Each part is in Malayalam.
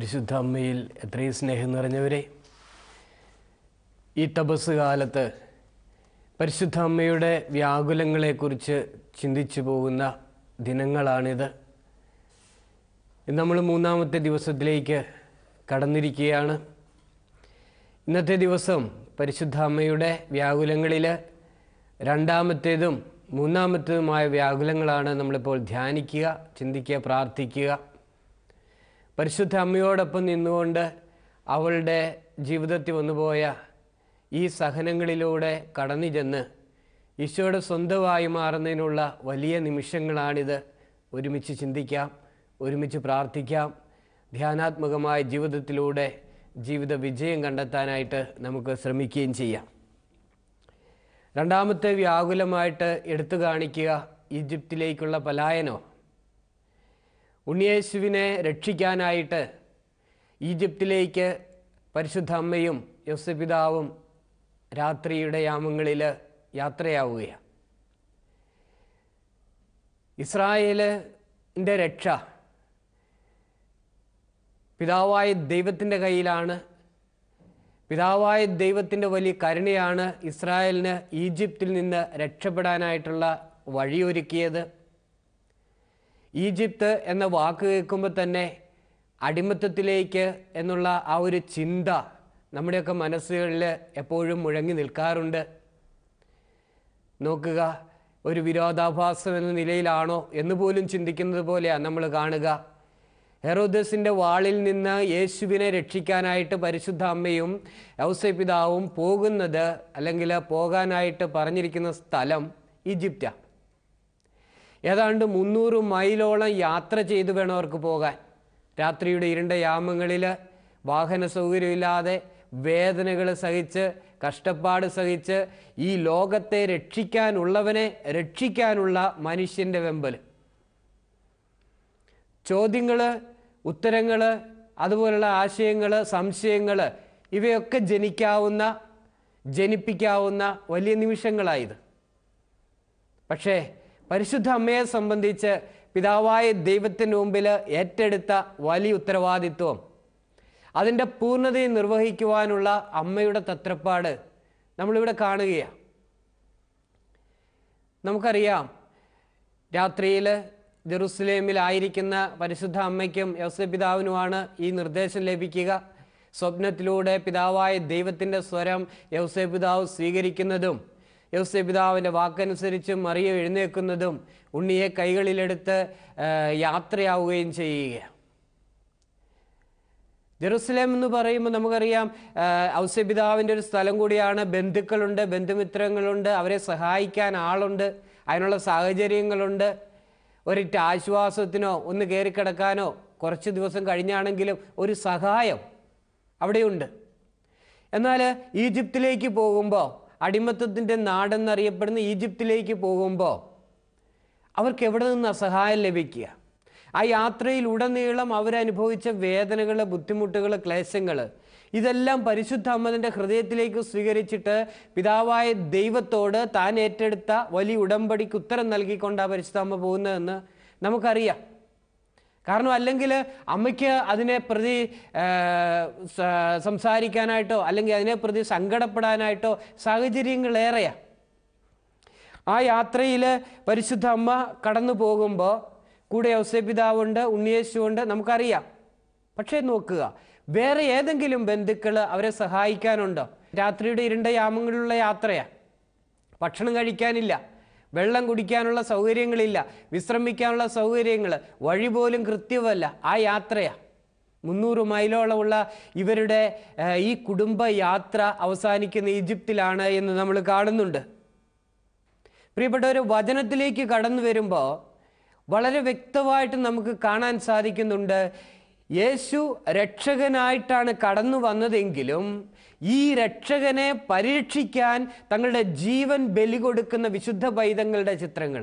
പരിശുദ്ധ അമ്മയിൽ എത്രയും സ്നേഹം നിറഞ്ഞവരെ ഈ തപസ് കാലത്ത് പരിശുദ്ധ അമ്മയുടെ വ്യാകുലങ്ങളെക്കുറിച്ച് ചിന്തിച്ചു പോകുന്ന ദിനങ്ങളാണിത്. നമ്മൾ മൂന്നാമത്തെ ദിവസത്തിലേക്ക് കടന്നിരിക്കുകയാണ്. ഇന്നത്തെ ദിവസം പരിശുദ്ധ അമ്മയുടെ വ്യാകുലങ്ങളിൽ രണ്ടാമത്തേതും മൂന്നാമത്തേതുമായ വ്യാകുലങ്ങളാണ് നമ്മളിപ്പോൾ ധ്യാനിക്കുക ചിന്തിക്കുക പ്രാർത്ഥിക്കുക. പരിശുദ്ധ അമ്മയോടൊപ്പം നിന്നുകൊണ്ട് അവളുടെ ജീവിതത്തിൽ വന്നുപോയ ഈ സഹനങ്ങളിലൂടെ കടന്നു ചെന്ന് ഈശോയുടെ സ്വന്തമായി മാറുന്നതിനുള്ള വലിയ നിമിഷങ്ങളാണിത്. ഒരുമിച്ച് ചിന്തിക്കാം ഒരുമിച്ച് പ്രാർത്ഥിക്കാം. ധ്യാനാത്മകമായ ജീവിതത്തിലൂടെ ജീവിത വിജയം കണ്ടെത്താനായിട്ട് നമുക്ക് ശ്രമിക്കുകയും ചെയ്യാം. രണ്ടാമത്തെ വ്യാകുലമായിട്ട് എടുത്തു കാണിക്കുക ഈജിപ്തിലേക്കുള്ള പലായനോ? ഉണ്ണിയേശുവിനെ രക്ഷിക്കാനായിട്ട് ഈജിപ്തിലേക്ക് പരിശുദ്ധ അമ്മയും യോസപിതാവും രാത്രിയുടെ യാമങ്ങളിൽ യാത്രയാവുകയാണ്. ഇസ്രായേലിന്റെ രക്ഷ പിതാവായ ദൈവത്തിന്റെ കയ്യിലാണ്. പിതാവായ ദൈവത്തിന്റെ വലിയ കരുണയാണ് ഇസ്രായേലിന് ഈജിപ്തിൽ നിന്ന് രക്ഷപ്പെടാനായിട്ടുള്ള വഴിയൊരുക്കിയത്. ഈജിപ്ത് എന്ന വാക്ക് കേൾക്കുമ്പോൾ തന്നെ അടിമത്തത്തിലേക്ക് എന്നുള്ള ആ ഒരു ചിന്ത നമ്മുടെയൊക്കെ മനസ്സുകളിൽ എപ്പോഴും മുഴങ്ങി നിൽക്കാറുണ്ട്. നോക്കുക ഒരു വിരോധാഭാസം എന്ന നിലയിലാണോ എന്ന് പോലും ചിന്തിക്കുന്നത് പോലെയാണ് നമ്മൾ കാണുക. ഹെറോദസിന്റെ വാളിൽ നിന്ന് യേശുവിനെ രക്ഷിക്കാനായിട്ട് പരിശുദ്ധ അമ്മയും ഔസപിതാവും പോകുന്നത് അല്ലെങ്കിൽ പോകാനായിട്ട് പറഞ്ഞിരിക്കുന്ന സ്ഥലം ഈജിപ്റ്റാണ് ഏതാണ്ട് മുന്നൂറ് മൈലോളം യാത്ര ചെയ്തു വേണം അവർക്ക് പോകാൻ. രാത്രിയുടെ ഇരുണ്ട യാമങ്ങളിൽ വാഹന സൗകര്യമില്ലാതെ വേദനകൾ സഹിച്ച് കഷ്ടപ്പാട് സഹിച്ച് ഈ ലോകത്തെ രക്ഷിക്കാനുള്ളവനെ രക്ഷിക്കാനുള്ള മനുഷ്യന്റെ വെമ്പൽ ചോദ്യങ്ങൾ ഉത്തരങ്ങൾ അതുപോലുള്ള ആശയങ്ങൾ സംശയങ്ങൾ ഇവയൊക്കെ ജനിക്കാവുന്ന ജനിപ്പിക്കാവുന്ന വലിയ നിമിഷങ്ങളായത് പക്ഷേ പരിശുദ്ധ അമ്മയെ സംബന്ധിച്ച് പിതാവായ ദൈവത്തിന് മുമ്പിൽ ഏറ്റെടുത്ത വലിയ ഉത്തരവാദിത്വം. അതിന്റെ പൂർണതയെ നിർവഹിക്കുവാനുള്ള അമ്മയുടെ തത്രപ്പാട് നമ്മളിവിടെ കാണുകയാണ്. നമുക്കറിയാം രാത്രിയിൽ ജെറുസലേമിലായിരിക്കുന്ന പരിശുദ്ധ അമ്മയ്ക്കും യൗസപിതാവിനുമാണ് ഈ നിർദ്ദേശം ലഭിക്കുക. സ്വപ്നത്തിലൂടെ പിതാവായ ദൈവത്തിന്റെ സ്വരം യൗസപിതാവ് സ്വീകരിക്കുന്നതും യൗസപിതാവിന്റെ വാക്കനുസരിച്ച് മറിയ എഴുന്നേൽക്കുന്നതും ഉണ്ണിയെ കൈകളിലെടുത്ത് യാത്രയാവുകയും ചെയ്യുക ജെറുസലേം എന്ന് പറയുമ്പോൾ നമുക്കറിയാം ഔസ്യപിതാവിന്റെ ഒരു സ്ഥലം കൂടിയാണ്. ബന്ധുക്കളുണ്ട് ബന്ധുമിത്രങ്ങളുണ്ട് അവരെ സഹായിക്കാൻ ആളുണ്ട് അതിനുള്ള സാഹചര്യങ്ങളുണ്ട്. ഒരിറ്റ ആശ്വാസത്തിനോ ഒന്ന് കയറിക്കിടക്കാനോ കുറച്ച് ദിവസം കഴിഞ്ഞാണെങ്കിലും ഒരു സഹായം അവിടെയുണ്ട്. എന്നാൽ ഈജിപ്തിലേക്ക് പോകുമ്പോൾ അടിമത്തത്തിന്റെ നാടെന്നറിയപ്പെടുന്ന ഈജിപ്തിലേക്ക് പോകുമ്പോൾ അവർക്ക് എവിടെ നിന്ന് അസഹായം ലഭിക്കുക? ആ യാത്രയിൽ ഉടനീളം അവരനുഭവിച്ച വേദനകൾ ബുദ്ധിമുട്ടുകൾ ക്ലേശങ്ങൾ ഇതെല്ലാം പരിശുദ്ധ അമ്മതിന്റെ ഹൃദയത്തിലേക്ക് സ്വീകരിച്ചിട്ട് പിതാവായ ദൈവത്തോട് താൻ ഏറ്റെടുത്ത വലിയ ഉടമ്പടിക്ക് ഉത്തരം നൽകിക്കൊണ്ടാണ് പരിശുദ്ധ അമ്മ പോകുന്നതെന്ന് നമുക്കറിയാം. കാരണം അല്ലെങ്കിൽ അമ്മയ്ക്ക് അതിനെ പ്രതി സംസാരിക്കാനായിട്ടോ അല്ലെങ്കിൽ അതിനെ പ്രതി സങ്കടപ്പെടാനായിട്ടോ സാഹചര്യങ്ങളേറെയാണ് ആ യാത്രയിൽ പരിശുദ്ധ അമ്മ കടന്നു പോകുമ്പോൾ കൂടെ ഔസപിതാവുണ്ട് ഉണ്ണിയേശുണ്ട് നമുക്കറിയാം. പക്ഷേ നോക്കുക വേറെ ഏതെങ്കിലും ബന്ധുക്കൾ അവരെ സഹായിക്കാനുണ്ടോ? രാത്രിയുടെ ഇരുണ്ട യാമങ്ങളിലുള്ള യാത്രയാണ് ഭക്ഷണം കഴിക്കാനില്ല. വെള്ളം കുടിക്കാനുള്ള സൗകര്യങ്ങളില്ല വിശ്രമിക്കാനുള്ള സൗകര്യങ്ങൾ വഴി പോലും കൃത്യമല്ല. ആ യാത്രയാണ് മുന്നൂറ് മൈലോളമുള്ള ഇവരുടെ ഈ കുടുംബ യാത്ര അവസാനിക്കുന്ന ഈജിപ്തിലാണ് എന്ന് നമ്മൾ കാണുന്നുണ്ട്. പ്രിയപ്പെട്ടവർ വചനത്തിലേക്ക് കടന്നു വരുമ്പോൾ വളരെ വ്യക്തമായിട്ട് നമുക്ക് കാണാൻ സാധിക്കുന്നുണ്ട്. യേശു രക്ഷകനായിട്ടാണ് കടന്നു വന്നതെങ്കിലും ഈ രക്ഷകനെ പരീക്ഷിക്കാൻ തങ്ങളുടെ ജീവൻ ബലി കൊടുക്കുന്ന വിശുദ്ധ പൈതങ്ങളുടെ ചിത്രങ്ങൾ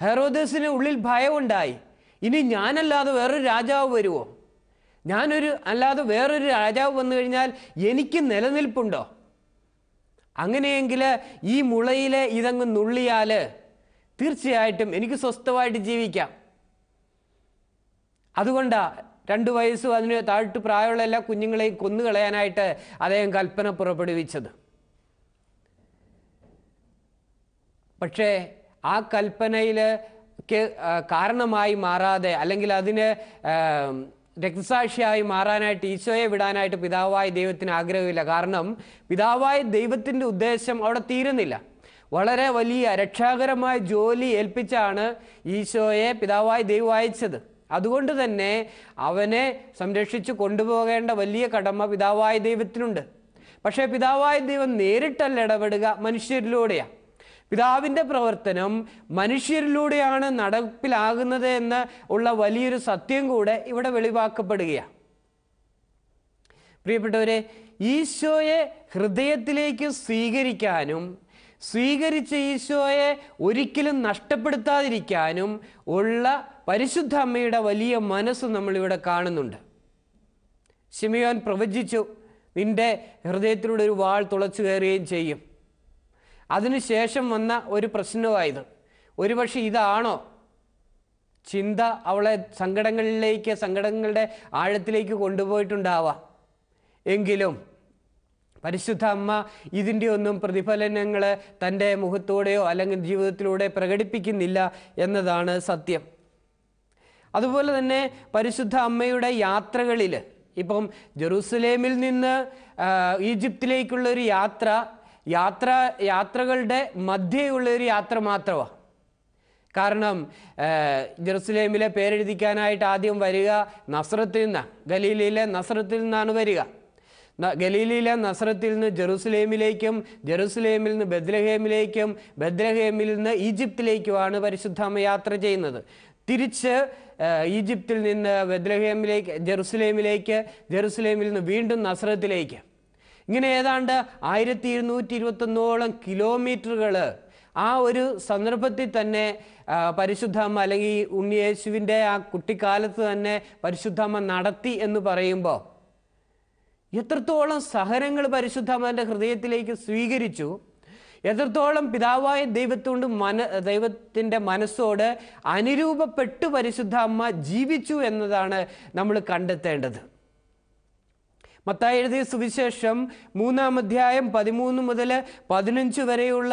ഹെറോദസിന് ഉള്ളിൽ ഭയമുണ്ടായി. ഇനി ഞാനല്ലാതെ വേറൊരു രാജാവ് വരുമോ ഞാനൊരു അല്ലാതെ വേറൊരു രാജാവ് വന്നു കഴിഞ്ഞാൽ എനിക്ക് നിലനിൽപ്പുണ്ടോ? അങ്ങനെയെങ്കിൽ ഈ മുളയിലെ ഇതങ്ങ് നുള്ളിയാൽ തീർച്ചയായിട്ടും എനിക്ക് സ്വസ്ഥമായിട്ട് ജീവിക്കാം. അതുകൊണ്ടാ രണ്ട് വയസ്സും അതിന് താഴ്ത്തു പ്രായമുള്ള എല്ലാ കുഞ്ഞുങ്ങളെയും കൊന്നുകളയാനായിട്ട് അദ്ദേഹം കൽപ്പന പുറപ്പെടുവിച്ചത്. പക്ഷേ ആ കൽപ്പനയിൽ കാരണമായി മാറാതെ അല്ലെങ്കിൽ അതിന് രക്തസാക്ഷിയായി മാറാനായിട്ട് ഈശോയെ വിടാനായിട്ട് പിതാവായ ദൈവത്തിന് ആഗ്രഹമില്ല. കാരണം പിതാവായ ദൈവത്തിന്റെ ഉദ്ദേശം അവിടെ തീരുന്നില്ല. വളരെ വലിയ രക്ഷാകരമായ ജോലി ഏൽപ്പിച്ചാണ് ഈശോയെ പിതാവായ ദൈവം അയച്ചത്. അതുകൊണ്ട് തന്നെ അവനെ സംരക്ഷിച്ചു കൊണ്ടുപോകേണ്ട വലിയ കടമ പിതാവായ ദൈവത്തിനുണ്ട്. പക്ഷേ പിതാവായ ദൈവം നേരിട്ടല്ല ഇടപെടുക മനുഷ്യരിലൂടെയാണ് പിതാവിന്റെ പ്രവർത്തനം മനുഷ്യരിലൂടെയാണ് നടപ്പിലാകുന്നത് എന്ന് ഉള്ള വലിയൊരു സത്യം കൂടെ ഇവിടെ വെളിവാക്കപ്പെടുകയാണ് പ്രിയപ്പെട്ടവരെ ഈശോയെ ഹൃദയത്തിലേക്ക് സ്വീകരിക്കാനും സ്വീകരിച്ച ഈശോയെ ഒരിക്കലും നഷ്ടപ്പെടുത്താതിരിക്കാനും ഉള്ള പരിശുദ്ധ അമ്മയുടെ വലിയ മനസ്സ് നമ്മളിവിടെ കാണുന്നുണ്ട്. ഷിമിയോൻ പ്രവചിച്ചു നിന്റെ ഹൃദയത്തിലൂടെ ഒരു വാൾ തുളച്ചു കയറുകയും ചെയ്യും. അതിനുശേഷം വന്ന ഒരു പ്രശ്നമായത് ഒരുപക്ഷെ ഇതാണോ? ചിന്ത അവളെ സങ്കടങ്ങളിലേക്ക് സങ്കടങ്ങളുടെ ആഴത്തിലേക്ക് കൊണ്ടുപോയിട്ടുണ്ടാവാം. എങ്കിലും പരിശുദ്ധ അമ്മ ഇതിന്റെ ഒന്നും പ്രതിഫലനങ്ങൾ തന്റെ മുഖത്തോടെയോ അല്ലെങ്കിൽ ജീവിതത്തിലൂടെ പ്രകടിപ്പിക്കുന്നില്ല എന്നതാണ് സത്യം. അതുപോലെ തന്നെ പരിശുദ്ധ അമ്മയുടെ യാത്രകളിൽ. ഇപ്പം ജെറൂസലേമിൽ നിന്ന് ഈജിപ്തിലേക്കുള്ള ഒരു യാത്ര യാത്ര യാത്രകളുടെ മധ്യയുള്ളൊരു യാത്ര മാത്രമാണ് കാരണം ജെറുസലേമിലെ പേരെഴുതിക്കാനായിട്ട് ആദ്യം വരിക നസ്രത്തിൽ നിന്നാണ് ഗലീലയിലെ നസ്രത്തിൽ നിന്നാണ് വരിക. ഗലീലയിലെ നസ്രത്തിൽ നിന്ന് ജെറുസലേമിലേക്കും ജെറുസലേമിൽ നിന്ന് ബദ്രഹേമിലേക്കും ബദ്രഹേമിൽ നിന്ന് ഈജിപ്തിലേക്കുമാണ് പരിശുദ്ധാമ്മ യാത്ര ചെയ്യുന്നത്. തിരിച്ച് ഈജിപ്തിൽ നിന്ന് ബദ്രഹേമിലേക്ക് ജെറുസലേമിലേക്ക് ജെറുസലേമിൽ നിന്ന് വീണ്ടും നസ്രത്തിലേക്ക്. ഇങ്ങനെ ഏതാണ്ട് ആയിരത്തി ഇരുന്നൂറ്റി ഇരുപത്തൊന്നോളം കിലോമീറ്ററുകൾ ആ ഒരു സന്ദർഭത്തിൽ തന്നെ പരിശുദ്ധമ്മ അല്ലെങ്കിൽ ഉണ്ണിയേശുവിന്റെ ആ കുട്ടിക്കാലത്ത് തന്നെ പരിശുദ്ധമ്മ നടത്തി എന്ന് പറയുമ്പോൾ എത്രത്തോളം സഹനങ്ങൾ പരിശുദ്ധമ്മന്റെ ഹൃദയത്തിലേക്ക് സ്വീകരിച്ചു. എത്രത്തോളം പിതാവായ ദൈവത്തോണ്ട് മന ദൈവത്തിന്റെ മനസ്സോട് അനുരൂപപ്പെട്ട് പരിശുദ്ധ അമ്മ ജീവിച്ചു എന്നതാണ് നമ്മൾ കണ്ടെത്തേണ്ടത്. മത്തായി എഴുതിയ സുവിശേഷം മൂന്നാം അധ്യായം പതിമൂന്ന് മുതൽ പതിനഞ്ച് വരെയുള്ള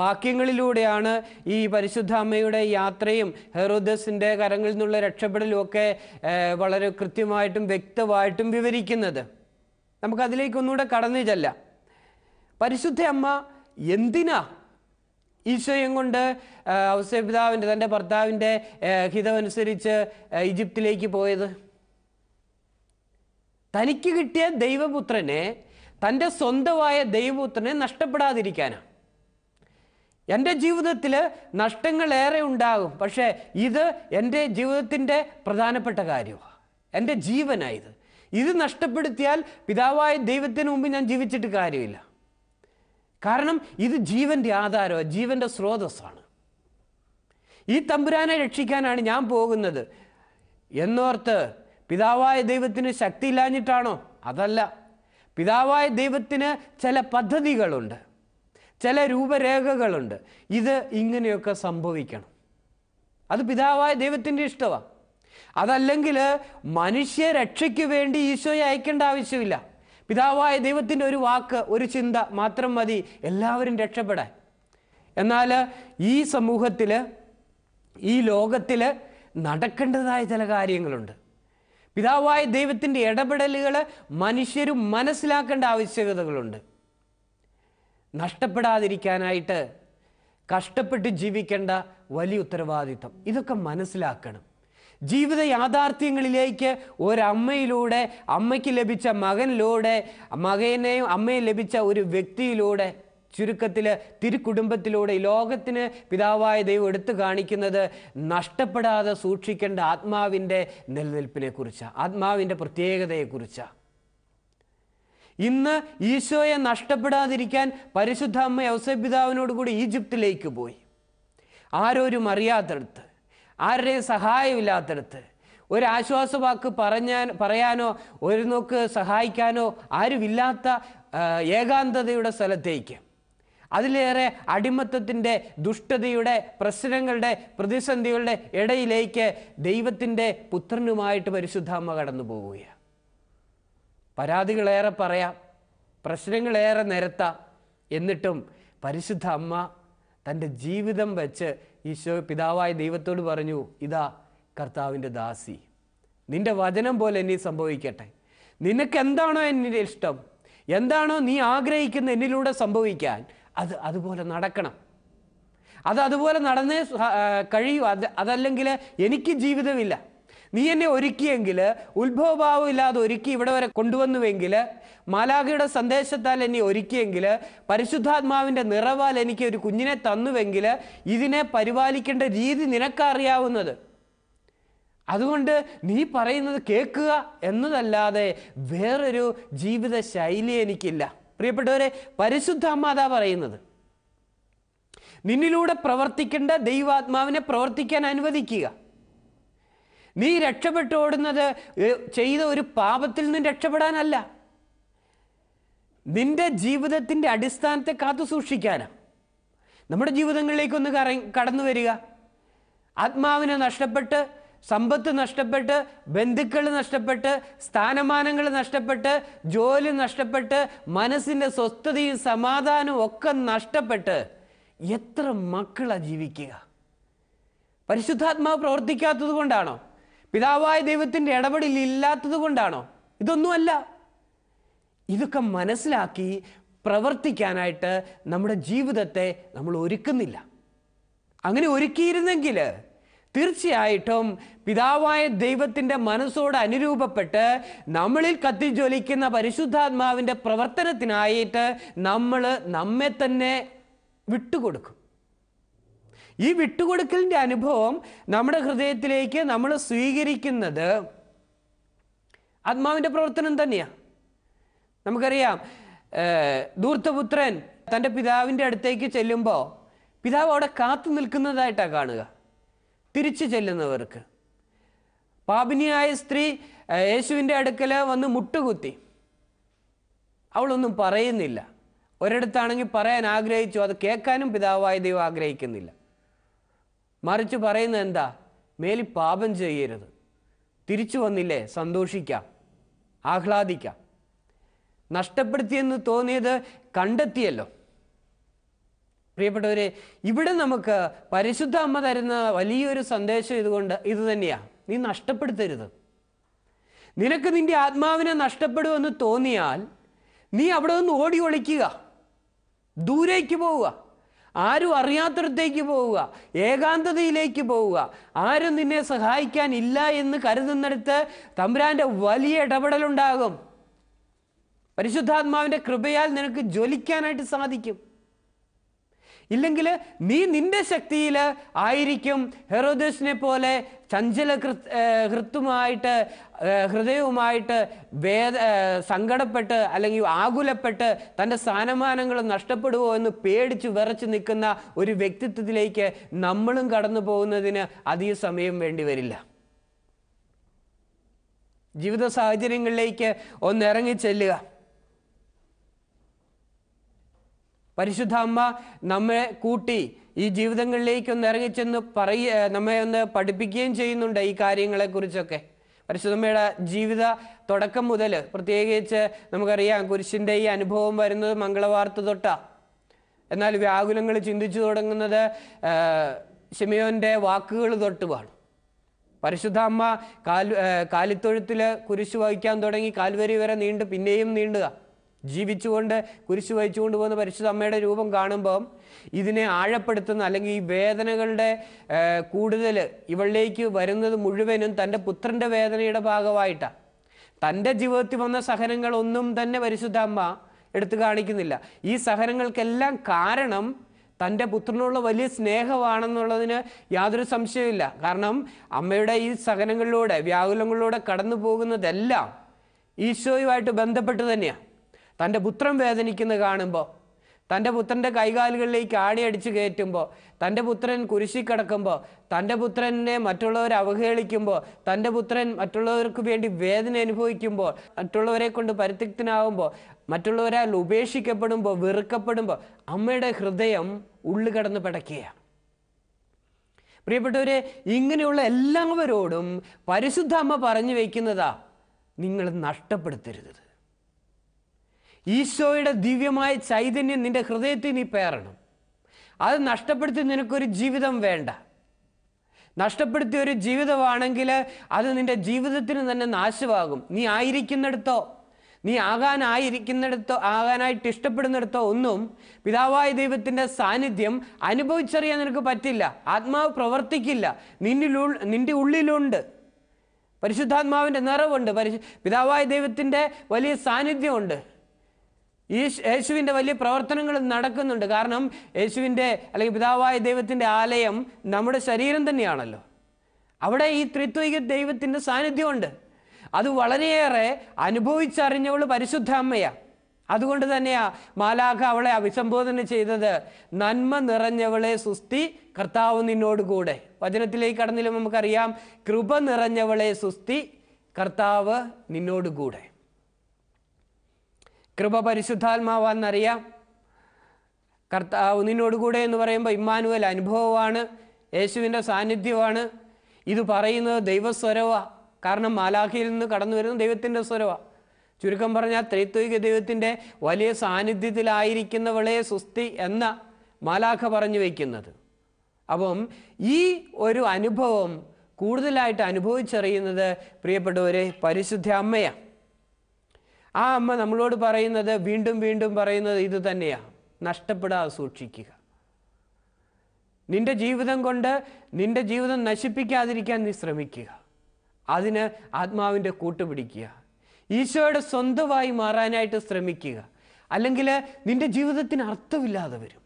വാക്യങ്ങളിലൂടെയാണ് ഈ പരിശുദ്ധ അമ്മയുടെ യാത്രയും ഹെറോദസിന്റെ കരങ്ങളിൽ നിന്നുള്ള രക്ഷപ്പെടലും ഒക്കെ വളരെ കൃത്യമായിട്ടും വ്യക്തമായിട്ടും വിവരിക്കുന്നത്. നമുക്കതിലേക്കൊന്നുകൂടെ കടന്നു ചെല്ലാം. പരിശുദ്ധ അമ്മ എന്തിനാ ഈശോയും കൊണ്ട് ഔസപിതാവിന്റെ തന്റെ ഭർത്താവിന്റെ ഹിതമനുസരിച്ച് ഈജിപ്തിലേക്ക് പോയത്? തനിക്ക് കിട്ടിയ ദൈവപുത്രനെ തന്റെ സ്വന്തമായ ദൈവപുത്രനെ നഷ്ടപ്പെടാതിരിക്കാനാണ് എന്റെ ജീവിതത്തിൽ നഷ്ടങ്ങളേറെ ഉണ്ടാകും പക്ഷേ ഇത് എന്റെ ജീവിതത്തിന്റെ പ്രധാനപ്പെട്ട കാര്യമാണ് എന്റെ ജീവനായത് ഇത്. നഷ്ടപ്പെടുത്തിയാൽ പിതാവായ ദൈവത്തിന് മുമ്പ് ഞാൻ ജീവിച്ചിട്ട് കാര്യമില്ല. കാരണം ഇത് ജീവന്റെ ആധാരമാണ് ജീവന്റെ സ്രോതസ്സാണ്. ഈ തമ്പുരാനെ രക്ഷിക്കാനാണ് ഞാൻ പോകുന്നത്. എന്നോർത്ത് പിതാവായ ദൈവത്തിന് ശക്തി ഇല്ലാഞ്ഞിട്ടാണോ അതല്ല. പിതാവായ ദൈവത്തിന് ചില പദ്ധതികളുണ്ട്. ചില രൂപരേഖകളുണ്ട്. ഇത് ഇങ്ങനെയൊക്കെ സംഭവിക്കണം. അത് പിതാവായ ദൈവത്തിന്റെ ഇഷ്ടമാണ് അതല്ലെങ്കിൽ മനുഷ്യ രക്ഷയ്ക്ക് വേണ്ടി ഈശോയെ അയക്കേണ്ട ആവശ്യമില്ല. പിതാവായ ദൈവത്തിന്റെ ഒരു വാക്ക് ഒരു ചിന്ത മാത്രം മതി. എല്ലാവരും രക്ഷപ്പെടാൻ. എന്നാൽ ഈ സമൂഹത്തിൽ ഈ ലോകത്തിൽ നടക്കേണ്ടതായ ചില കാര്യങ്ങളുണ്ട്. പിതാവായ ദൈവത്തിന്റെ ഇടപെടലുകൾ മനുഷ്യരും മനസ്സിലാക്കേണ്ട ആവശ്യകതകളുണ്ട്. നഷ്ടപ്പെടാതിരിക്കാനായിട്ട് കഷ്ടപ്പെട്ട് ജീവിക്കേണ്ട വലിയ ഉത്തരവാദിത്തം ഇതൊക്കെ മനസ്സിലാക്കണം. ജീവിത യാഥാർത്ഥ്യങ്ങളിലേക്ക് ഒരമ്മയിലൂടെ അമ്മയ്ക്ക് ലഭിച്ച മകനിലൂടെ മകനെയും അമ്മയും ലഭിച്ച ഒരു വ്യക്തിയിലൂടെ ചുരുക്കത്തിൽ തിരുക്കുടുംബത്തിലൂടെ ലോകത്തിന് പിതാവായ ദൈവം എടുത്തു കാണിക്കുന്നത് നഷ്ടപ്പെടാതെ സൂക്ഷിക്കേണ്ട ആത്മാവിന്റെ നിലനിൽപ്പിനെ കുറിച്ചാണ് ആത്മാവിന്റെ പ്രത്യേകതയെക്കുറിച്ചാണ് ഇന്ന് ഈശോയെ നഷ്ടപ്പെടാതിരിക്കാൻ പരിശുദ്ധ അമ്മ ഔസപിതാവിനോട് കൂടി ഈജിപ്തിലേക്ക് പോയി. ആരോരും അറിയാത്തടത്ത് ആരുടെയും സഹായമില്ലാത്തടത്ത്. ഒരാശ്വാസ ആശ്വാസവാക്ക് പറഞ്ഞാൻ പറയാനോ ഒരു നോക്ക് സഹായിക്കാനോ ആരുമില്ലാത്ത ഏകാന്തതയുടെ സ്ഥലത്തേക്ക്. അതിലേറെ അടിമത്തത്തിന്റെ ദുഷ്ടതയുടെ പ്രശ്നങ്ങളുടെ പ്രതിസന്ധികളുടെ ഇടയിലേക്ക് ദൈവത്തിന്റെ പുത്രനുമായിട്ട് പരിശുദ്ധാമ്മ കടന്നു പോവുകയാണ്. പരാതികളേറെ പറയാം പ്രശ്നങ്ങളേറെ നിരത്താം. എന്നിട്ടും പരിശുദ്ധ അമ്മ തന്റെ ജീവിതം വെച്ച് ഈശോ പിതാവായ ദൈവത്തോട് പറഞ്ഞു ഇതാ കർത്താവിന്റെ ദാസി. നിന്റെ വചനം പോലെ എന്നീ സംഭവിക്കട്ടെ. നിനക്ക് എന്താണോ എന്നിന്റെ ഇഷ്ടം? എന്താണോ നീ ആഗ്രഹിക്കുന്ന എന്നിലൂടെ സംഭവിക്കാൻ? അത് അതുപോലെ നടക്കണം. അത് അതുപോലെ നടന്നേ കഴിയൂ. അത് അതല്ലെങ്കിൽ എനിക്ക് ജീവിതമില്ല. നീ എന്നെ ഒരുക്കിയെങ്കിൽ ഉത്ഭവഭാവം ഇല്ലാതെ ഒരുക്കി ഇവിടെ വരെ കൊണ്ടുവന്നുവെങ്കിൽ മാലാഖയുടെ സന്ദേശത്താൽ എന്നെ ഒരുക്കിയെങ്കിൽ പരിശുദ്ധാത്മാവിന്റെ നിറവാൽ എനിക്ക് ഒരു കുഞ്ഞിനെ തന്നുവെങ്കിൽ ഇതിനെ പരിപാലിക്കേണ്ട രീതി നിനക്കറിയാവുന്നത്. അതുകൊണ്ട് നീ പറയുന്നത് കേൾക്കുക എന്നതല്ലാതെ വേറൊരു ജീവിത ശൈലി എനിക്കില്ല. പ്രിയപ്പെട്ടവരെ പരിശുദ്ധ അമ്മാതാ പറയുന്നത് നിന്നിലൂടെ പ്രവർത്തിക്കേണ്ട ദൈവാത്മാവിനെ പ്രവർത്തിക്കാൻ അനുവദിക്കുക. നീ രക്ഷപ്പെട്ടോടുന്നത് ചെയ്ത ഒരു പാപത്തിൽ നിന്ന് രക്ഷപ്പെടാനല്ല. നിന്റെ ജീവിതത്തിന്റെ അടിസ്ഥാനത്തെ കാത്തു സൂക്ഷിക്കാനാണ് നമ്മുടെ ജീവിതങ്ങളിലേക്കൊന്ന് കറ കടന്നു വരിക. ആത്മാവിനെ നഷ്ടപ്പെട്ട് സമ്പത്ത് നഷ്ടപ്പെട്ട് ബന്ധുക്കൾ നഷ്ടപ്പെട്ട് സ്ഥാനമാനങ്ങൾ നഷ്ടപ്പെട്ട് ജോലി നഷ്ടപ്പെട്ട് മനസ്സിന്റെ സ്വസ്ഥതയും സമാധാനവും ഒക്കെ നഷ്ടപ്പെട്ട് എത്ര മക്കളാണ് ജീവിക്കുക. പരിശുദ്ധാത്മാവ് പ്രവർത്തിക്കാത്തത് കൊണ്ടാണോ? പിതാവായ ദൈവത്തിന്റെ ഇടപെടൽ ഇല്ലാത്തത് കൊണ്ടാണോ? ഇതൊന്നുമല്ല. ഇതൊക്കെ മനസ്സിലാക്കി പ്രവർത്തിക്കാനായിട്ട് നമ്മുടെ ജീവിതത്തെ നമ്മൾ ഒരുക്കുന്നില്ല. അങ്ങനെ ഒരുക്കിയിരുന്നെങ്കിൽ തീർച്ചയായിട്ടും പിതാവായ ദൈവത്തിന്റെ മനസ്സോട് അനുരൂപപ്പെട്ട് നമ്മളിൽ കത്തിജ്വലിക്കുന്ന പരിശുദ്ധാത്മാവിന്റെ പ്രവർത്തനത്തിനായിട്ട് നമ്മൾ നമ്മെ തന്നെ വിട്ടുകൊടുക്കും. ഈ വിട്ടുകൊടുക്കലിന്റെ അനുഭവം നമ്മുടെ ഹൃദയത്തിലേക്ക് നമ്മൾ സ്വീകരിക്കുന്നത് ആത്മാവിന്റെ പ്രവർത്തനം തന്നെയാണ് നമുക്കറിയാം ദൂർത്തപുത്രൻ തന്റെ പിതാവിന്റെ അടുത്തേക്ക് ചെല്ലുമ്പോൾ പിതാവ് അവിടെ കാത്തു നിൽക്കുന്നതായിട്ടാണ് കാണുക. തിരിച്ചു ചെല്ലുന്നവർക്ക്. പാപിനിയായ സ്ത്രീ യേശുവിന്റെ അടുക്കൽ വന്ന് മുട്ടുകുത്തി. അവളൊന്നും പറയുന്നില്ല. ഒരിടത്താണെങ്കിൽ പറയാൻ ആഗ്രഹിച്ചു. അത് കേൾക്കാനും പിതാവായ ദൈവം ആഗ്രഹിക്കുന്നില്ല. മറിച്ച് പറയുന്നത് എന്താ? മേലി പാപം ചെയ്യരുത്. തിരിച്ചു വന്നില്ലേ? സന്തോഷിക്കാം. ആഹ്ലാദിക്കാം. നഷ്ടപ്പെടുത്തിയെന്ന് തോന്നിയത് കണ്ടെത്തിയല്ലോ. പ്രിയപ്പെട്ടവരെ ഇവിടെ നമുക്ക് പരിശുദ്ധ അമ്മ തരുന്ന വലിയൊരു സന്ദേശം ഇതുകൊണ്ട് ഇത് തന്നെയാണ് നീ നഷ്ടപ്പെടുത്തരുത്. നിനക്ക് നിന്റെ ആത്മാവിനെ നഷ്ടപ്പെടുമെന്ന് തോന്നിയാൽ നീ അവിടെ നിന്ന് ഓടി ഒളിക്കുക. ദൂരേക്ക് പോവുക. ആരും അറിയാത്തടത്തേക്ക് പോവുക ഏകാന്തതയിലേക്ക് പോവുക. ആരും നിന്നെ സഹായിക്കാൻ ഇല്ല എന്ന് കരുതുന്നിടത്ത് തമ്പുരാന്റെ വലിയ ഇടപെടലുണ്ടാകും. പരിശുദ്ധാത്മാവിന്റെ കൃപയാൽ നിനക്ക് ജ്വലിക്കാനായിട്ട് സാധിക്കും. ഇല്ലെങ്കിൽ നീ നിന്റെ ശക്തിയിൽ ആയിരിക്കും ഹെറോദസിനെ പോലെ ചഞ്ചല ഹൃത്തുമായിട്ട് ഹൃദയവുമായിട്ട് വേദ സങ്കടപ്പെട്ട് അല്ലെങ്കിൽ ആകുലപ്പെട്ട് തന്റെ സ്ഥാനമാനങ്ങൾ നഷ്ടപ്പെടുമോ എന്ന് പേടിച്ച് വിറച്ച് നിൽക്കുന്ന ഒരു വ്യക്തിത്വത്തിലേക്ക് നമ്മളും കടന്നു പോകുന്നതിന് അധിക സമയം വേണ്ടി വരില്ല. ജീവിത സാഹചര്യങ്ങളിലേക്ക് ഒന്നിറങ്ങി ചെല്ലുക. പരിശുദ്ധ അമ്മ നമ്മെ കൂട്ടി ഈ ജീവിതങ്ങളിലേക്ക് ഒന്ന് ഇറങ്ങിച്ചെന്ന് പറയ നമ്മെ ഒന്ന് പഠിപ്പിക്കുകയും ചെയ്യുന്നുണ്ട് ഈ കാര്യങ്ങളെക്കുറിച്ചൊക്കെ. പരിശുദ്ധമ്മയുടെ ജീവിത തുടക്കം മുതൽ പ്രത്യേകിച്ച് നമുക്കറിയാം കുരിശിന്റെ ഈ അനുഭവം വരുന്നത് മംഗളവാർത്ത തൊട്ടാ. എന്നാൽ വ്യാകുലങ്ങൾ ചിന്തിച്ചു തുടങ്ങുന്നത് ആ, വാക്കുകൾ തൊട്ടുമാണ്. പരിശുദ്ധ അമ്മ കാൽ കാലിത്തൊഴുത്തിൽ കുരിശ് വഹിക്കാൻ തുടങ്ങി കാൽവരി വരെ നീണ്ട് പിന്നെയും നീണ്ടുക. ജീവിച്ചുകൊണ്ട് കുരിശ് വഹിച്ചുകൊണ്ട് പോകുന്ന പരിശുദ്ധ അമ്മയുടെ രൂപം കാണുമ്പം ഇതിനെ ആഴപ്പെടുത്തുന്ന അല്ലെങ്കിൽ ഈ വേദനകളുടെ കൂടുതൽ ഇവളിലേക്ക് വരുന്നത് മുഴുവനും തന്റെ പുത്രന്റെ വേദനയുടെ ഭാഗമായിട്ടാണ് തന്റെ ജീവിതത്തിൽ വന്ന സഹനങ്ങളൊന്നും തന്നെ പരിശുദ്ധ അമ്മ എടുത്തു കാണിക്കുന്നില്ല. ഈ സഹനങ്ങൾക്കെല്ലാം കാരണം തന്റെ പുത്രനുള്ള വലിയ സ്നേഹമാണെന്നുള്ളതിന് യാതൊരു സംശയമില്ല കാരണം അമ്മയുടെ ഈ സഹനങ്ങളിലൂടെ വ്യാകുലങ്ങളിലൂടെ കടന്നു പോകുന്നതെല്ലാം ഈശോയുമായിട്ട് ബന്ധപ്പെട്ട് തന്നെയാണ് തന്റെ പുത്രം വേദനിക്കുന്നത് കാണുമ്പോൾ തന്റെ പുത്രന്റെ കൈകാലുകളിലേക്ക് ആടി അടിച്ച് കയറ്റുമ്പോൾ തന്റെ പുത്രൻ കുരിശി കിടക്കുമ്പോൾ തന്റെ പുത്രനെ മറ്റുള്ളവർ അവഹേളിക്കുമ്പോൾ തന്റെ പുത്രൻ മറ്റുള്ളവർക്ക് വേണ്ടി വേദന അനുഭവിക്കുമ്പോൾ മറ്റുള്ളവരെ കൊണ്ട് പരിത്യക്തനാവുമ്പോൾ മറ്റുള്ളവരാൽ ഉപേക്ഷിക്കപ്പെടുമ്പോൾ വെറുക്കപ്പെടുമ്പോൾ അമ്മയുടെ ഹൃദയം ഉള്ളു കടന്ന് പിടയ്ക്കുകയാണ്. പ്രിയപ്പെട്ടവരെ ഇങ്ങനെയുള്ള എല്ലാവരോടും പരിശുദ്ധ അമ്മ പറഞ്ഞു വയ്ക്കുന്നതാ നിങ്ങൾ നഷ്ടപ്പെടുത്തരുത്. ഈശോയുടെ ദിവ്യമായ ചൈതന്യം നിന്റെ ഹൃദയത്തിൽ നീ പേറണം. അത് നഷ്ടപ്പെടുത്തി നിനക്കൊരു ജീവിതം വേണ്ട. നഷ്ടപ്പെടുത്തിയ ഒരു ജീവിതമാണെങ്കിൽ അത് നിന്റെ ജീവിതത്തിന് തന്നെ നാശമാകും. നീ ആയിരിക്കുന്നിടത്തോ നീ ആകാനായിരിക്കുന്നിടത്തോ ആകാനായിട്ട് ഇഷ്ടപ്പെടുന്നിടത്തോ ഒന്നും പിതാവായ ദൈവത്തിന്റെ സാന്നിധ്യം അനുഭവിച്ചറിയാൻ നിനക്ക് പറ്റില്ല. ആത്മാവ് പ്രവർത്തിക്കില്ല. നിന്നിലു നിന്റെ ഉള്ളിലുണ്ട്. പരിശുദ്ധാത്മാവിന്റെ നിറവുണ്ട്. പരിശു പിതാവായ ദൈവത്തിന്റെ വലിയ സാന്നിധ്യമുണ്ട്. ഈ യേശുവിന്റെ വലിയ പ്രവർത്തനങ്ങൾ നടക്കുന്നുണ്ട്. കാരണം യേശുവിന്റെ അല്ലെങ്കിൽ പിതാവായ ദൈവത്തിന്റെ ആലയം നമ്മുടെ ശരീരം തന്നെയാണല്ലോ. അവിടെ ഈ ത്രിത്വിക ദൈവത്തിന്റെ സാന്നിധ്യമുണ്ട്. അത് വളരെയേറെ അനുഭവിച്ചറിഞ്ഞവൾ പരിശുദ്ധ അമ്മയാണ് അതുകൊണ്ട് തന്നെയാ മാലാഖ അവളെ അഭിസംബോധന ചെയ്തത്. നന്മ നിറഞ്ഞവളെ സുസ്തി കർത്താവ് നിന്നോട് കൂടെ. വചനത്തിലേക്ക് കടന്നിലും നമുക്കറിയാം. കൃപ നിറഞ്ഞവളെ സുസ്തി കർത്താവ് നിന്നോട് കൂടെ. കൃപ പരിശുദ്ധാത്മാവാന്നറിയാം കർത്താവ് നിന്നോട് കൂടെ എന്ന് പറയുമ്പോൾ ഇമ്മാനുവൽ അനുഭവമാണ് യേശുവിന്റെ സാന്നിധ്യമാണ്. ഇത് പറയുന്നത് ദൈവസ്വരവാ. കാരണം മാലാഖിയിൽ നിന്ന് കടന്നു വരുന്ന ദൈവത്തിന്റെ സ്വരവാ. ചുരുക്കം പറഞ്ഞാൽ ത്രൈത്വിക ദൈവത്തിന്റെ വലിയ സാന്നിധ്യത്തിലായിരിക്കുന്നവളെ സുസ്തി എന്ന മാലാഖ പറഞ്ഞു വയ്ക്കുന്നത്. അപ്പം ഈ ഒരു അനുഭവം കൂടുതലായിട്ട് അനുഭവിച്ചറിയുന്നത് പ്രിയപ്പെട്ടവരെ പരിശുദ്ധ അമ്മയാണ്. ആ അമ്മ നമ്മളോട് പറയുന്നത് വീണ്ടും വീണ്ടും പറയുന്നത് ഇത് തന്നെയാണ് നഷ്ടപ്പെടാതെ സൂക്ഷിക്കുക. നിന്റെ ജീവിതം കൊണ്ട് നിന്റെ ജീവിതം നശിപ്പിക്കാതിരിക്കാൻ നീ ശ്രമിക്കുക. അതിന് ആത്മാവിന്റെ കൂട്ടുപിടിക്കുക ഈശോയുടെ സ്വന്തമായി മാറാനായിട്ട് ശ്രമിക്കുക. അല്ലെങ്കിൽ നിന്റെ ജീവിതത്തിന് അർത്ഥമില്ലാതെ വരും.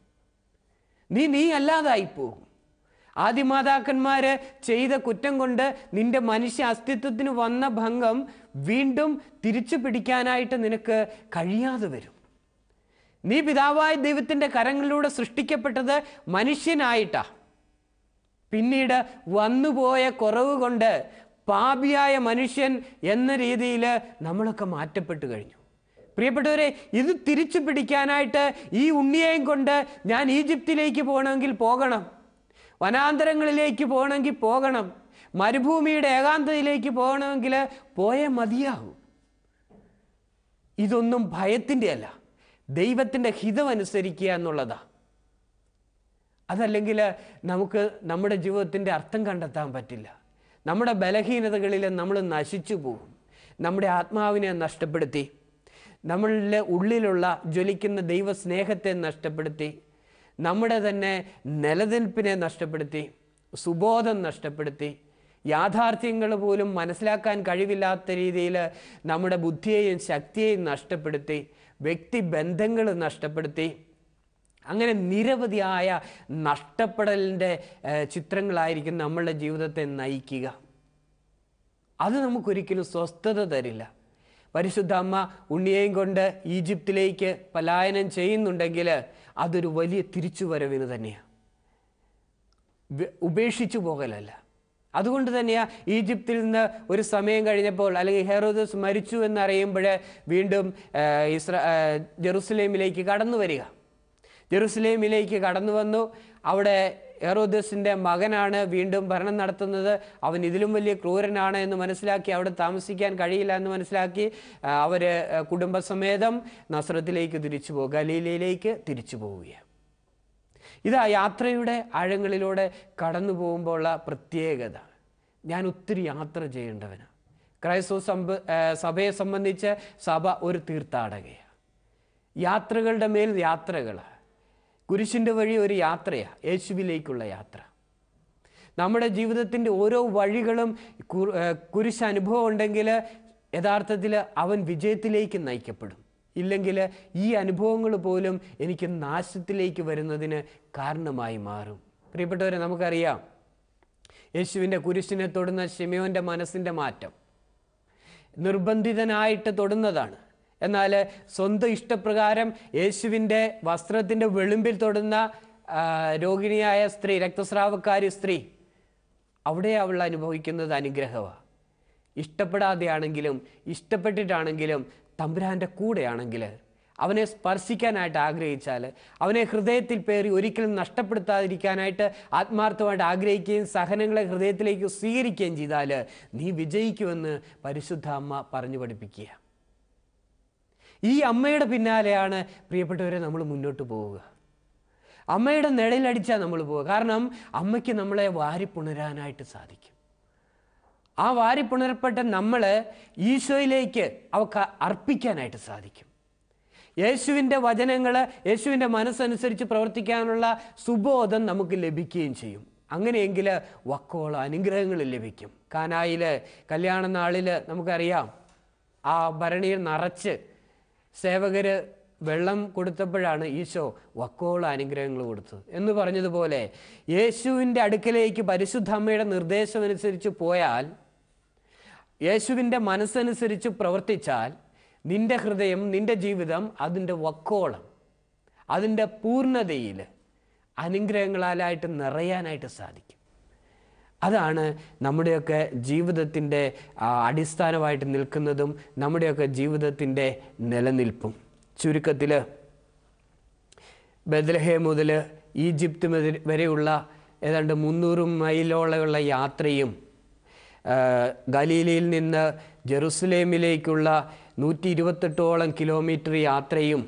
നീ നീ അല്ലാതായി പോകും. ആദിമാതാക്കന്മാര് ചെയ്ത കുറ്റം കൊണ്ട് നിന്റെ മനുഷ്യ അസ്തിത്വത്തിന് വന്ന ഭംഗം വീണ്ടും തിരിച്ചു പിടിക്കാനായിട്ട് നിനക്ക് കഴിയാതെ വരും. നീ പിതാവായ ദൈവത്തിന്റെ കരങ്ങളിലൂടെ സൃഷ്ടിക്കപ്പെട്ടത് മനുഷ്യനായിട്ടാ. പിന്നീട് വന്നുപോയ കുറവ് കൊണ്ട് പാപിയായ മനുഷ്യൻ എന്ന രീതിയിൽ നമ്മളൊക്കെ മാറ്റപ്പെട്ടു കഴിഞ്ഞു. പ്രിയപ്പെട്ടവരെ ഇത് തിരിച്ചു പിടിക്കാനായിട്ട് ഈ ഉണ്ണിയെയും കൊണ്ട് ഞാൻ ഈജിപ്തിലേക്ക് പോകണമെങ്കിൽ പോകണം. വനാന്തരങ്ങളിലേക്ക് പോകണമെങ്കിൽ പോകണം. മരുഭൂമിയുടെ ഏകാന്തതയിലേക്ക് പോകണമെങ്കിൽ പോയേ മതിയാകും. ഇതൊന്നും ഭയത്തിന്റെ അല്ല ദൈവത്തിന്റെ ഹിതമനുസരിക്കുക എന്നുള്ളതാ. അതല്ലെങ്കിൽ നമുക്ക് നമ്മുടെ ജീവിതത്തിന്റെ അർത്ഥം കണ്ടെത്താൻ പറ്റില്ല. നമ്മുടെ ബലഹീനതകളിൽ നമ്മൾ നശിച്ചു പോകും. നമ്മുടെ ആത്മാവിനെ നഷ്ടപ്പെടുത്തി. നമ്മളുടെ ഉള്ളിലുള്ള ജ്വലിക്കുന്ന ദൈവസ്നേഹത്തെ നഷ്ടപ്പെടുത്തി. നമ്മുടെ തന്നെ നിലനിൽപ്പിനെ നഷ്ടപ്പെടുത്തി സുബോധം നഷ്ടപ്പെടുത്തി യാഥാർത്ഥ്യങ്ങൾ പോലും മനസ്സിലാക്കാൻ കഴിവില്ലാത്ത രീതിയിൽ നമ്മുടെ ബുദ്ധിയെയും ശക്തിയെയും നഷ്ടപ്പെടുത്തി വ്യക്തിബന്ധങ്ങൾ നഷ്ടപ്പെടുത്തി അങ്ങനെ നിരവധിയായ നഷ്ടപ്പെടലിന്റെ ചിത്രങ്ങളായിരിക്കും നമ്മളുടെ ജീവിതത്തെ നയിക്കുക. അത് നമുക്കൊരിക്കലും സ്വസ്ഥത തരില്ല. പരിശുദ്ധ അമ്മ ഉണ്ണിയെയും കൊണ്ട് ഈജിപ്തിലേക്ക് പലായനം ചെയ്യുന്നുണ്ടെങ്കിൽ അതൊരു വലിയ തിരിച്ചുവരവിന് തന്നെയാണ് ഉപേക്ഷിച്ചു പോകലല്ല. അതുകൊണ്ട് തന്നെയാണ് ഈജിപ്തിൽ നിന്ന് ഒരു സമയം കഴിഞ്ഞപ്പോൾ അല്ലെങ്കിൽ ഹെറോദസ് മരിച്ചു എന്നറിയുമ്പോൾ വീണ്ടും ഇസ്ര ജെറുസലേമിലേക്ക് കടന്നു വരിക. ജെറുസലേമിലേക്ക് കടന്നു വന്നു. അവിടെ ഹെറോദസിന്റെ മകനാണ് വീണ്ടും ഭരണം നടത്തുന്നത്. അവൻ ഇതിലും വലിയ ക്രൂരനാണ് എന്ന് മനസ്സിലാക്കി അവിടെ താമസിക്കാൻ കഴിയില്ല എന്ന് മനസ്സിലാക്കി അവർ കുടുംബസമേതം നസ്രത്തിലേക്ക് തിരിച്ചു പോകുക ഗലീലയിലേക്ക് തിരിച്ചു പോവുകയാണ്. ഇതാ യാത്രയുടെ ആഴങ്ങളിലൂടെ കടന്നു പോകുമ്പോഴുള്ള പ്രത്യേകത. ഞാൻ ഒത്തിരി യാത്ര ചെയ്യേണ്ടവനാണ് ക്രൈസ്തവ സമ്പ സഭയെ സംബന്ധിച്ച് സഭ ഒരു തീർത്ഥാടകയാണ്. യാത്രകളുടെ മേൽ യാത്രകൾ കുരിശിന്റെ വഴി ഒരു യാത്രയാണ് യേശുവിലേക്കുള്ള യാത്ര. നമ്മുടെ ജീവിതത്തിന്റെ ഓരോ വഴികളും കുരിശ് അനുഭവം ഉണ്ടെങ്കിൽ യഥാർത്ഥത്തിൽ അവൻ വിജയത്തിലേക്ക് നയിക്കപ്പെടും. ഇല്ലെങ്കിൽ ഈ അനുഭവങ്ങൾ പോലും എനിക്ക് നാശത്തിലേക്ക് വരുന്നതിന് കാരണമായി മാറും. പ്രിയപ്പെട്ടവരെ നമുക്കറിയാം യേശുവിന്റെ കുരിശിനെ തൊടുന്ന ഷിമയോന്റെ മനസ്സിന്റെ മാറ്റം നിർബന്ധിതനായിട്ട് തൊടുന്നതാണ്. എന്നാൽ സ്വന്തം ഇഷ്ടപ്രകാരം യേശുവിന്റെ വസ്ത്രത്തിന്റെ വെളുമ്പിൽ തൊടുന്ന രോഗിണിയായ സ്ത്രീ രക്തസ്രാവക്കാരി സ്ത്രീ അവിടെ അവൾ അനുഭവിക്കുന്നത് അനുഗ്രഹമാണ് ഇഷ്ടപ്പെടാതെയാണെങ്കിലും ഇഷ്ടപ്പെട്ടിട്ടാണെങ്കിലും തമ്പുരാന്റെ കൂടെയാണെങ്കിൽ അവനെ സ്പർശിക്കാനായിട്ട് ആഗ്രഹിച്ചാൽ അവനെ ഹൃദയത്തിൽ പേറി ഒരിക്കലും നഷ്ടപ്പെടുത്താതിരിക്കാനായിട്ട് ആത്മാർത്ഥമായിട്ട് ആഗ്രഹിക്കുകയും സഹനങ്ങളെ ഹൃദയത്തിലേക്ക് സ്വീകരിക്കുകയും ചെയ്താൽ നീ വിജയിക്കുമെന്ന് പരിശുദ്ധ അമ്മ പറഞ്ഞു പഠിപ്പിക്കുക. ഈ അമ്മയുടെ പിന്നാലെയാണ് പ്രിയപ്പെട്ടവരെ നമ്മൾ മുന്നോട്ട് പോവുക. അമ്മയുടെ നിഴലടിച്ചാൽ നമ്മൾ പോവുക. കാരണം അമ്മയ്ക്ക് നമ്മളെ വാരിപ്പുണരാനായിട്ട് സാധിക്കും. ആ വാരിപ്പുണരപ്പെട്ട നമ്മൾ ഈശോയിലേക്ക് അവക്ക് അർപ്പിക്കാനായിട്ട് സാധിക്കും. യേശുവിന്റെ വചനങ്ങൾ യേശുവിന്റെ മനസ്സനുസരിച്ച് പ്രവർത്തിക്കാനുള്ള സുബോധം നമുക്ക് ലഭിക്കുകയും ചെയ്യും. അങ്ങനെയെങ്കിൽ വക്കോള അനുഗ്രഹങ്ങൾ ലഭിക്കും. കാനായിൽ കല്യാണ നാളിൽ നമുക്കറിയാം ആ ഭരണിയിൽ നിറച്ച് സേവകര് വെള്ളം കൊടുത്തപ്പോഴാണ് ഈശോ വക്കോള അനുഗ്രഹങ്ങൾ കൊടുത്തത്. എന്ന് പറഞ്ഞതുപോലെ യേശുവിന്റെ അടുക്കലേക്ക് പരിശുദ്ധ അമ്മയുടെ നിർദ്ദേശം അനുസരിച്ച് പോയാൽ യേശുവിന്റെ മനസ്സനുസരിച്ച് പ്രവർത്തിച്ചാൽ നിന്റെ ഹൃദയം നിന്റെ ജീവിതം അതിന്റെ വക്കോളം അതിന്റെ പൂർണതയിൽ അനുഗ്രഹങ്ങളാലായിട്ട് നിറയാനായിട്ട് സാധിക്കും. അതാണ് നമ്മുടെയൊക്കെ ജീവിതത്തിന്റെ അടിസ്ഥാനമായിട്ട് നിൽക്കുന്നതും നമ്മുടെയൊക്കെ ജീവിതത്തിന്റെ നിലനിൽപ്പും. ചുരുക്കത്തിൽ ബദലഹേ മുതൽ ഈജിപ്ത് വരെയുള്ള ഏതാണ്ട് മുന്നൂറ് മൈലോളമുള്ള യാത്രയും ഗലീലയിൽ നിന്ന് ജെറുസലേമിലേക്കുള്ള നൂറ്റി ഇരുപത്തെട്ടോളം കിലോമീറ്റർ യാത്രയും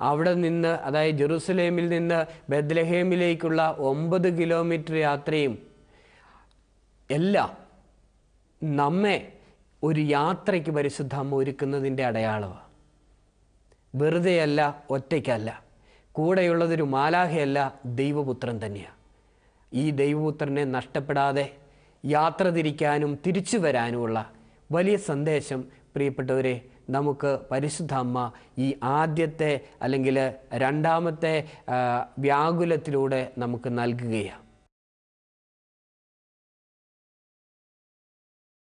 അവിടെ നിന്ന് അതായത് ജെറുസലേമിൽ നിന്ന് ബദ്ലഹേമിലേക്കുള്ള ഒമ്പത് കിലോമീറ്റർ യാത്രയും എല്ലാം നമ്മെ ഒരു യാത്രയ്ക്ക് പരിശുദ്ധ ഒരുക്കുന്നതിന്റെ അടയാളമാണ് വെറുതെയല്ല ഒറ്റയ്ക്കല്ല. കൂടെയുള്ളതൊരു മാലാഹയല്ല ദൈവപുത്രൻ തന്നെയാണ് ഈ ദൈവപുത്രനെ നഷ്ടപ്പെടാതെ യാത്ര തിരിക്കാനും തിരിച്ചു വരാനുമുള്ള വലിയ സന്ദേശം പ്രിയപ്പെട്ടവരെ നമുക്ക് പരിശുദ്ധ അമ്മ ഈ ആദ്യത്തെ അല്ലെങ്കിൽ രണ്ടാമത്തെ വ്യാകുലത്തിലൂടെ നമുക്ക് നൽകുകയാണ്.